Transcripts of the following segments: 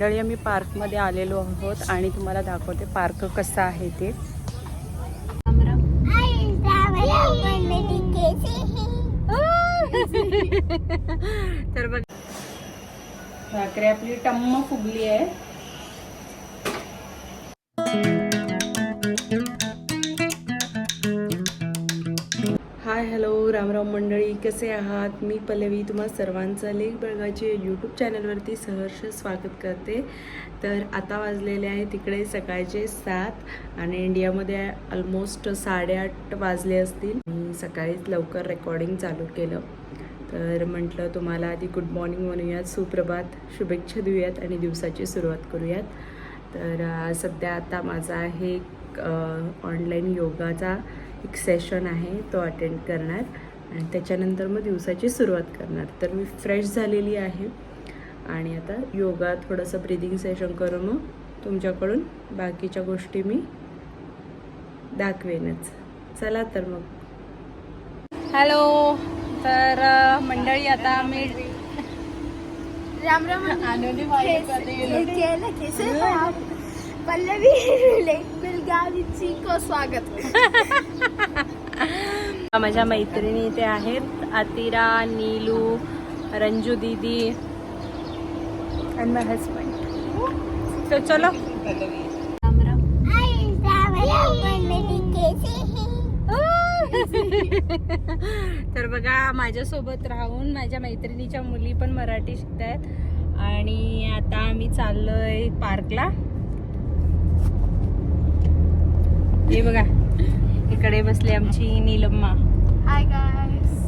मंडळी आम्ही पार्कमध्ये आलेलो आहोत आणि तुम्हाला दाखवते पार्क कसा आहे ते. तर बघ. भाकरी आपली टम्म फुगली आहे. रामराम मंडळी कसे आहात? मी पल्लवी. तुम्हा सर्वांचं लेख बळगाचे यूट्यूब चॅनलवरती सहर्ष स्वागत करते. तर आता वाजलेले आहे तिकडे सकाळचे सात आणि इंडियामध्ये ऑलमोस्ट साडेआठ वाजले असतील. मी सकाळीच लवकर रेकॉर्डिंग चालू केलं. तर म्हटलं तुम्हाला आधी गुड मॉर्निंग म्हणूयात सुप्रभात. शुभेच्छा देऊयात आणि दिवसाची सुरुवात करूयात. तर सध्या आता माझा आहे ऑनलाईन योगाचा एक सेशन आहे तो अटेंड करणार. आणि त्याच्यानंतर मग दिवसाची सुरुवात करणार. तर मी फ्रेश झालेली आहे. आणि आता योगा थोडंसं ब्रिदिंग सेशन करून मग तुमच्याकडून बाकीच्या गोष्टी मी दाखवेनच. चला तर मग. हॅलो तर मंडळी आता आम्ही राम राम पल्लवी को स्वागत. माझ्या मैत्रिणी इथे आहेत. आतिरा नीलू रंजू दीदी आणि माय हजबंड तर चलो. तर बघा माझ्यासोबत राहून माझ्या मैत्रिणीच्या मुली पण मराठी शिकतायत. आणि आता आम्ही चाललोय पार्कला हे बघा. इकडे बसली आमची नीलम्मा. हाय गाइस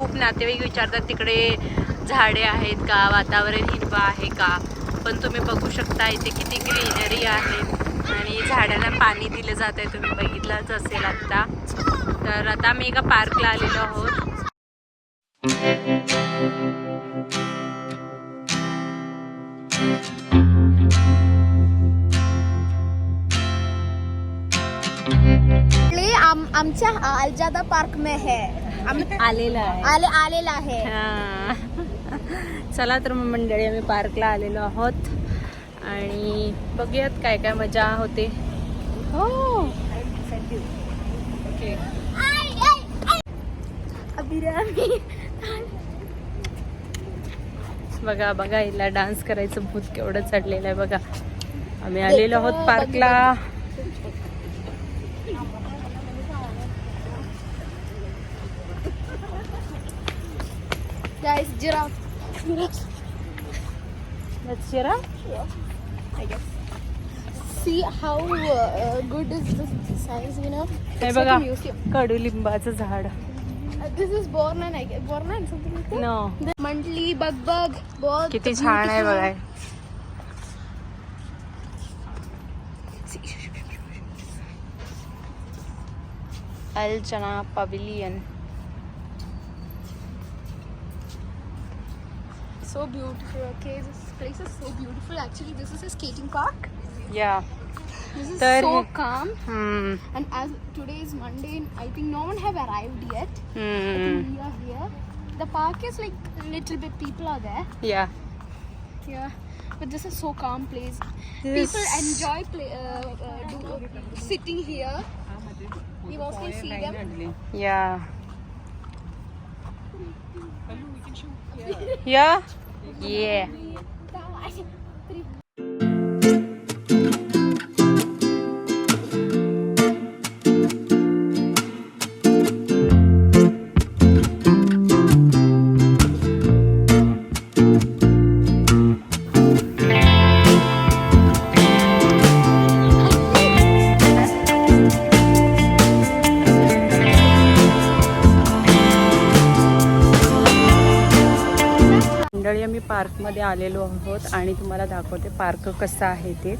खूप नातेवाईक विचारतात तिकडे झाडे आहेत का? वातावरण हिरवं आहे का? पण तुम्ही बघू शकता इथे किती ग्रीनरी आहे आणि झाडांना पाणी दिलं जात आहे तुम्ही बघितलंच असेल आत्ता. तर आता आम्ही एका पार्कला आलेलो आहोत. आमच्या अलजादा पार्क में है. आलेलं आहे. आले आलेला आहे. हा. चला तर मग मंडळी आम्ही पार्कला आलेलो आहोत. आणि बघूयात काय काय मजा होते. हो. ओके अभिरामी. बघा बघा हिला डान्स करायचं भूत केवढं चढलेलं आहे. बघा. आम्ही आलेलो आहोत पार्कला. Guys giraffe Let's cheer up. I guess. See how uh, good is this size, you know? हे It's बघा like a museum. कडुलिंबाचं झाड Uh, this is Bornan, I guess. Bornan, something like that. नो मंडली बगबग बहुत किती छान आहे बघा अलचना pavilion so beautiful. Okay, this place is so beautiful. Actually, this is a skating park. Yeah. This is so calm. Hmm. And as today is Monday, I think no one have arrived yet. I think Hmm. we are here. The park is like little bit people are there. Yeah. Yeah. But this is so calm place. This- People enjoy play, uh, uh, do, sitting here. You mostly see them. Yeah. Yeah. ये आलेलो आहोत आणि तुम्हाला दाखवते park कसा आहे ते.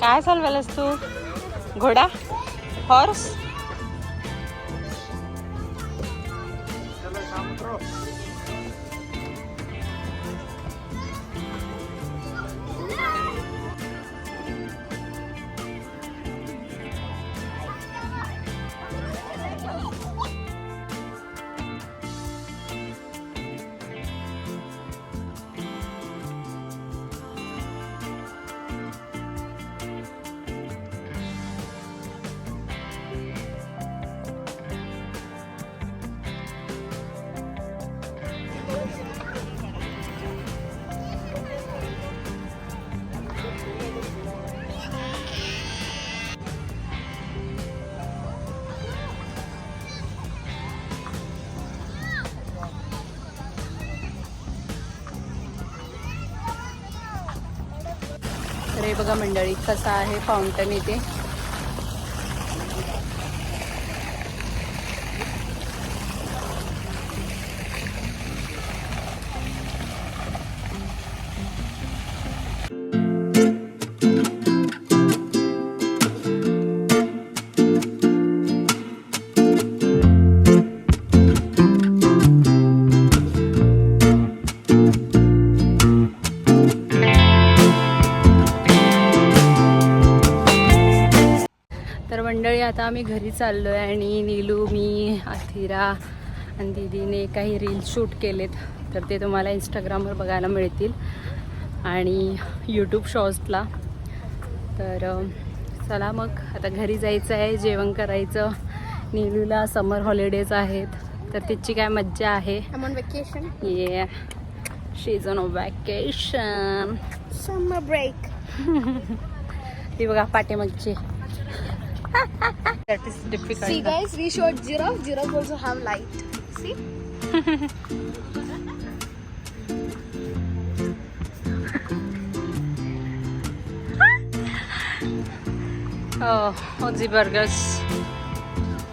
काय चालवायलास तू? घोडा? हॉर्स हे बघा मंडळी कसा आहे फाउंटन इथे. आता आम्ही घरी चाललो आहे आणि नीलू मी अथिरा आणि दीदीने काही रील्स शूट केलेत. तर ते तुम्हाला इंस्टाग्रामवर बघायला मिळतील. आणि यूट्यूब शॉर्ट्सला तर चला मग. आता घरी जायचं आहे जेवण करायचं. नीलूला समर हॉलिडेज आहेत. तर तिची काय मज्जा आहे? Vacation. ये she on vacation Summer break. ती बघा पाठीमागची. that is difficult. See guys, we showed giraffe. Giraffe also have light. See? oh, Ozzy burgers.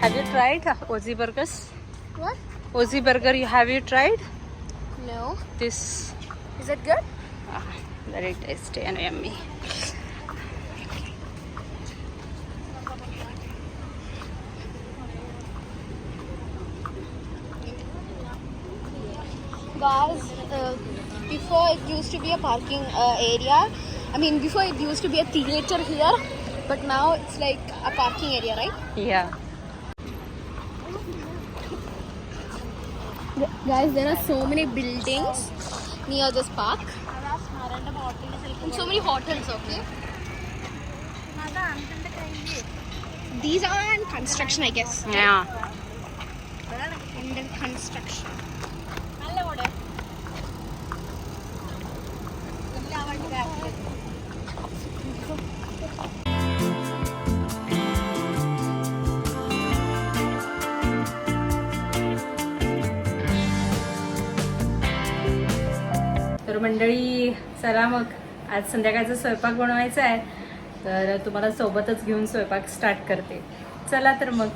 Have you tried Ozzy burgers? What? Ozzy burger, you have you tried? No. This. Is it good? Ah, very tasty and yummy. Guys, uh, before it used to be a parking uh, area. I mean, before it used to be a theater here, but now it's like a parking area, right? Yeah. Guys, there are so many buildings near this park. And so many hotels, okay? These are in construction, I guess. Yeah. Under construction. मंडळी चला मग. आज संध्याकाळचा स्वयंपाक बनवायचा आहे. तर तुम्हाला सोबतच घेऊन स्वयंपाक स्टार्ट करते. चला तर मग.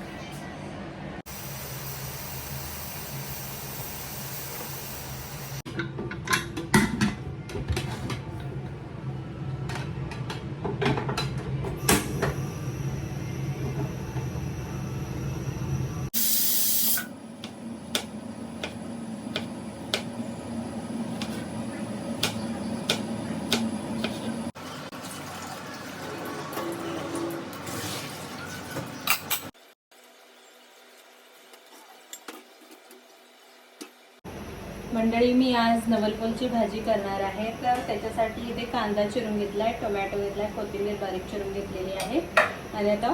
मंडळी मी आज नवलपोलची भाजी करणार आहे. तर त्याच्यासाठी इथे कांदा चिरून घेतला आहे टोमॅटो घेतला आहे कोथिंबीर बारीक चिरून घेतलेली आहे. आणि आता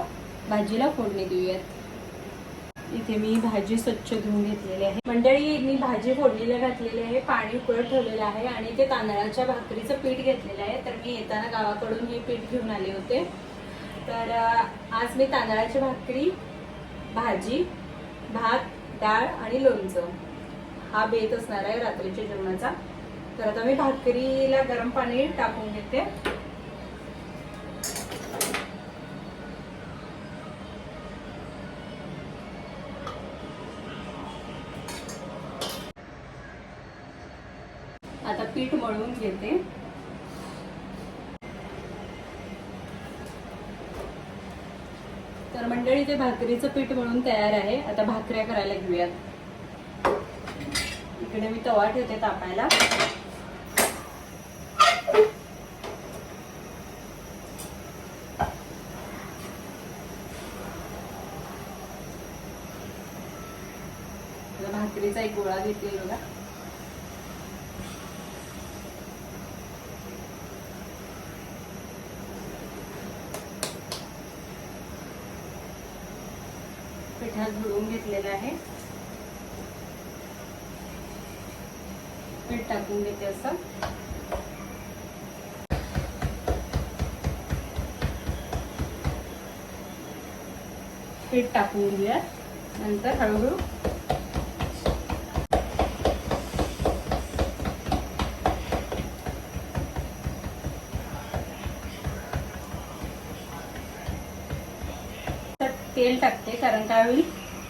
भाजीला फोडणी देऊयात. इथे मी भाजी स्वच्छ धुवून घेतलेली आहे. मंडळी मी भाजी फोडणीला घातलेली आहे पाणी उकळत ठेवलेलं आहे आणि ते तांदळाच्या भाकरीचं पीठ घेतलेलं आहे. तर मी येताना गावाकडून हे पीठ घेऊन आले होते. तर आज मी तांदळाची भाकरी भाजी भात डाळ आणि लोणचं. हा बेत असणार आहे रात्रीच्या जेवणाचा. तर आता मी भाकरीला गरम पाणी टाकून घेते. आता पीठ मळून घेते. तर मंडळी ते भाकरीचं पीठ म्हणून तयार आहे. आता भाकऱ्या करायला घेऊयात. इकडे मी तवा ठेवते तापायला. भाकरीचा एक गोळा घेतली बघा. पिठात बुडवून घेतलेलं आहे. टाकून घेते असं. पीठ टाकून घेऊया. नंतर हळूहळू. तेल टाकते कारण काय होईल?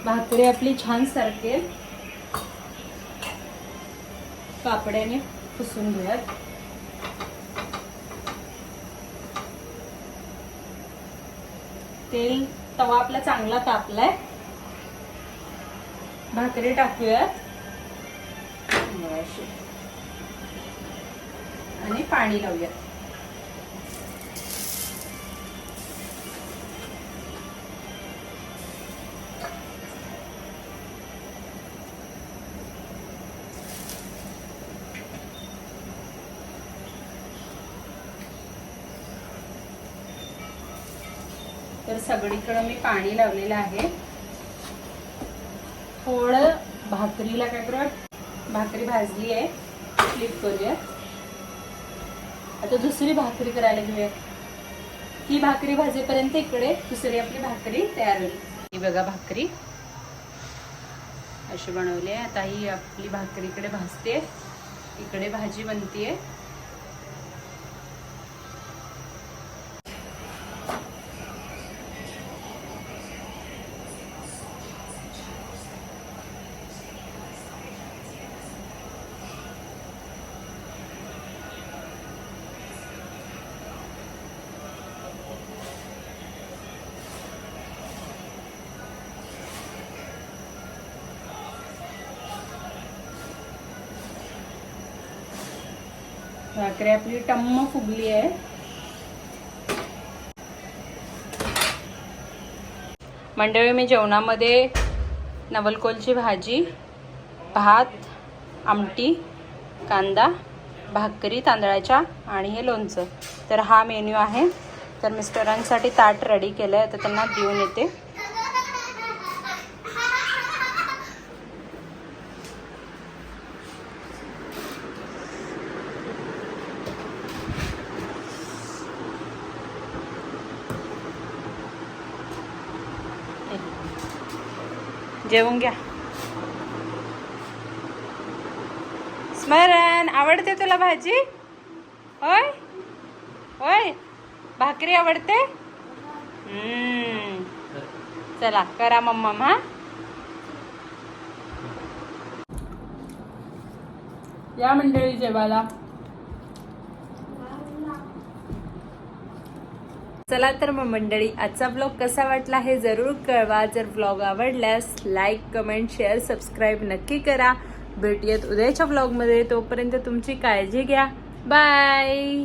भाकरी आपली छान सरकेल. कापड्याने पुसून घेऊयात. तेल तवा आपला चांगला तापलाय. भाकरी टाकूयात. आणि पाणी लावूयात. तर सगळीकडं मी पाणी लावलेलं आहे. थोडं भाकरीला काय करूया? भाकरी भाजली आहे. फ्लिप करूया. आता दुसरी भाकरी करायला घेऊया ही भाकरी भाजेपर्यंत इकडे दुसरी आपली भाकरी तयार होईल. ही बघा भाकरी. अशी बनवली आहे. आता ही आपली भाकरी इकडे भाजते. इकडे भाजी बनतीये. भाकरी आपली टम्म फुगली आहे. मंडळी मी जेवणामध्ये नवलकोलची भाजी भात आमटी कांदा भाकरी तांदळाच्या आणि हे लोणचं. तर हा मेन्यू आहे. तर मिस्टरांसाठी ताट रेडी केलं आहे तर त्यांना देऊन येते. जेवून घ्या. स्मरण आवडते तुला भाजी? होय? होय? भाकरी आवडते? चला करा मम्मा हा? या मंडळी जेवायला. चला तर मग मंडळी आजचा ब्लॉग कसा वाटला हे जरूर कळवा. जर ब्लॉग आवडल्यास लाईक कमेंट शेअर सबस्क्राईब नक्की करा. भेटूयात उद्याच्या ब्लॉगमध्ये तोपर्यंत तुमची काळजी घ्या. बाय